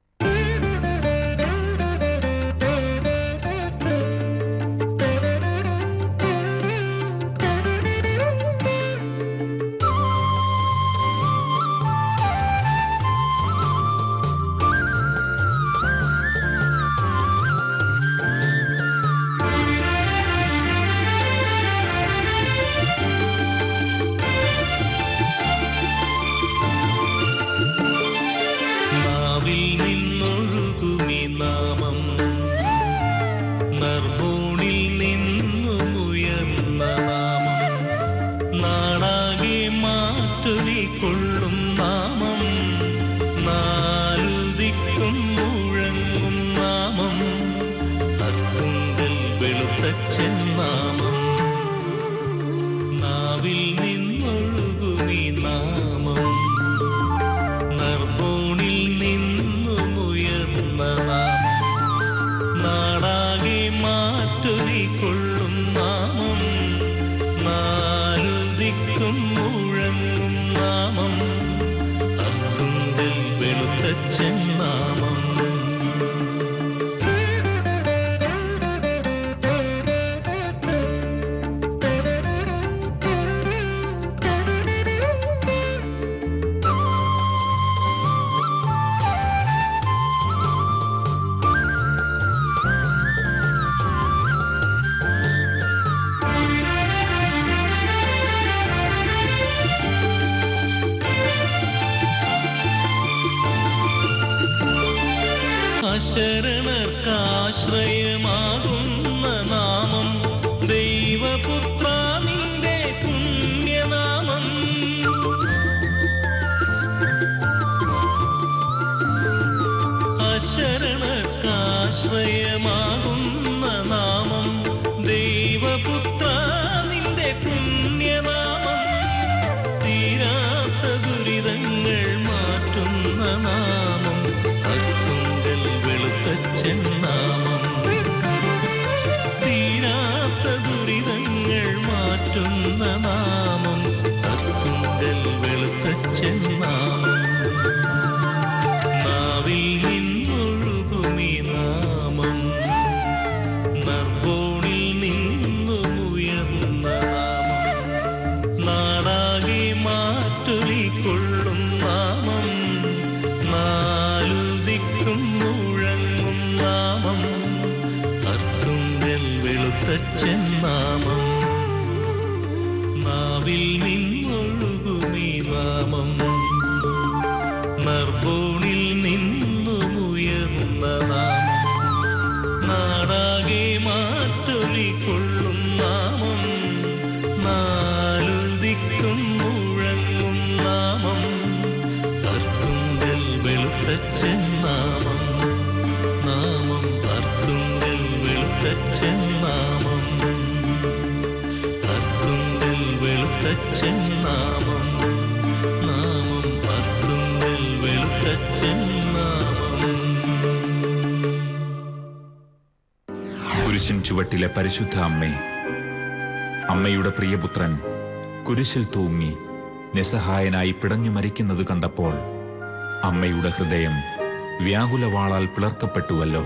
അശരണർക്കാശ്രയമാകുന്ന நிலாவில் நீ ചുവട്ടിലെ പരിശുദ്ധ അമ്മേ അമ്മയുടെ പ്രിയപുത്രൻ കുരിശിൽ തൂങ്ങി നിസ്സഹായനായി പിടഞ്ഞു മരിക്കുന്നത് കണ്ടപ്പോൾ അമ്മയുടെ ഹൃദയം വ്യാകുലവാളാൽ പിളർക്കപ്പെട്ടുവല്ലോ.